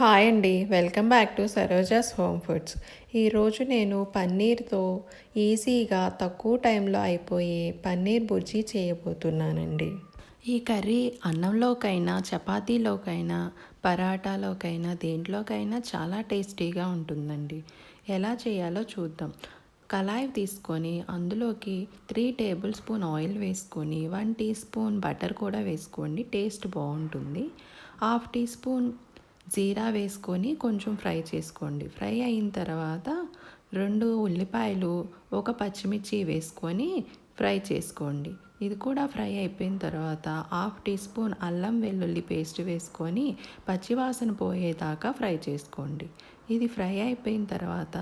Hi అండి. Welcome back to Saroja's home foods. ఈరోజు నేను పన్నీర్తో ఈజీగా తక్కువ టైంలో అయిపోయే పన్నీర్ బుజ్జి చేయబోతున్నానండి. ఈ కర్రీ అన్నంలోకైనా చపాతీలోకైనా పరాటాలోకైనా దేంట్లోకైనా చాలా టేస్టీగా ఉంటుందండి. ఎలా చేయాలో చూద్దాం. కళాయి తీసుకొని అందులోకి త్రీ టేబుల్ స్పూన్ ఆయిల్ వేసుకొని వన్ టీ స్పూన్ బటర్ కూడా వేసుకోండి. టేస్ట్ బాగుంటుంది. హాఫ్ టీ స్పూన్ జీరా వేసుకొని కొంచెం ఫ్రై చేసుకోండి. ఫ్రై అయిన తర్వాత రెండు ఉల్లిపాయలు ఒక పచ్చిమిర్చి వేసుకొని ఫ్రై చేసుకోండి. ఇది కూడా ఫ్రై అయిపోయిన తర్వాత హాఫ్ టీ స్పూన్ అల్లం వెల్లుల్లి పేస్ట్ వేసుకొని పచ్చివాసన పోయేదాకా ఫ్రై చేసుకోండి. ఇది ఫ్రై అయిపోయిన తర్వాత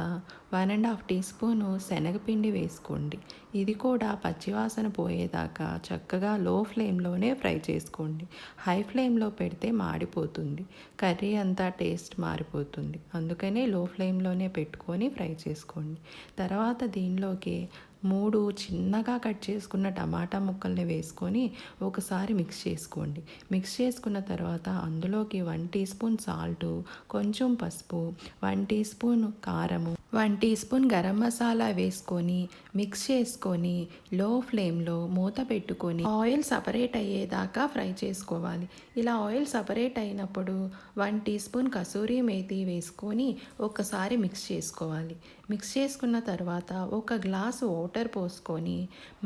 one and half teaspoon శనగపిండి వేసుకోండి. ఇది కూడా పచ్చివాసన పోయేదాకా చక్కగా లో ఫ్లేమ్లోనే ఫ్రై చేసుకోండి. హై ఫ్లేమ్లో పెడితే మాడిపోతుంది. కర్రీ అంతా టేస్ట్ మారిపోతుంది. అందుకనే లో ఫ్లేమ్లోనే పెట్టుకొని ఫ్రై చేసుకోండి. తర్వాత దీనిలోకి మూడు చిన్నగా కట్ చేసుకున్న టమాటా ముక్కల్ని వేసుకొని ఒకసారి మిక్స్ చేసుకోండి. మిక్స్ చేసుకున్న తర్వాత అందులోకి వన్ టీ స్పూన్ సాల్టు కొంచెం పసుపు వన్ టీ స్పూన్ కారము one teaspoon garam masala వేసుకొని మిక్స్ చేసుకొని లో ఫ్లేమ్లో మూత పెట్టుకొని ఆయిల్ సపరేట్ అయ్యేదాకా ఫ్రై చేసుకోవాలి. ఇలా ఆయిల్ సపరేట్ అయినప్పుడు one teaspoon kasuri methi వేసుకొని ఒకసారి మిక్స్ చేసుకోవాలి. మిక్స్ చేసుకున్న తర్వాత ఒక గ్లాస్ వాటర్ పోసుకొని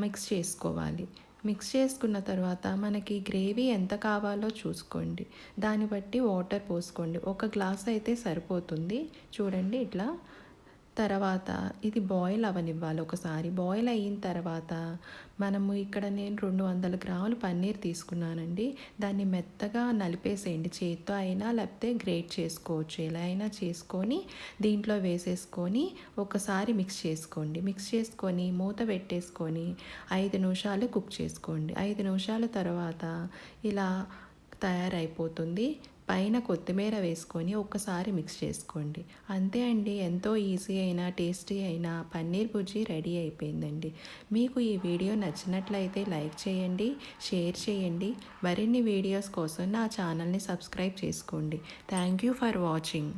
మిక్స్ చేసుకోవాలి. మిక్స్ చేసుకున్న తర్వాత మనకి గ్రేవీ ఎంత కావాలో చూసుకోండి. దాన్ని బట్టి వాటర్ పోసుకోండి. ఒక గ్లాస్ అయితే సరిపోతుంది. చూడండి ఇట్లా తర్వాత ఇది బాయిల్ అవనివ్వాలి ఒకసారి బాయిల్ అయిన తర్వాత మనము ఇక్కడ నేను రెండు వందల గ్రాములు పన్నీర్ తీసుకున్నానండి. దాన్ని మెత్తగా నలిపేసేయండి. చేత్తో అయినా లేకపోతే గ్రేట్ చేసుకోవచ్చు. ఎలా అయినా చేసుకొని దీంట్లో వేసేసుకొని ఒకసారి మిక్స్ చేసుకోండి. మిక్స్ చేసుకొని మూత పెట్టేసుకొని ఐదు నిమిషాలు కుక్ చేసుకోండి. ఐదు నిమిషాల తర్వాత ఇలా తయారైపోతుంది. పైన కొత్తిమీర వేసుకొని ఒక్కసారి మిక్స్ చేసుకోండి. అంతే అండి ఎంతో ఈజీ అయినా టేస్టీ అయినా పన్నీర్ బుజ్జి రెడీ అయిపోయిందండి. మీకు ఈ వీడియో నచ్చినట్లయితే లైక్ చేయండి షేర్ చేయండి. మరిన్ని వీడియోస్ కోసం నా ఛానల్ని సబ్స్క్రైబ్ చేసుకోండి. Thank you for watching.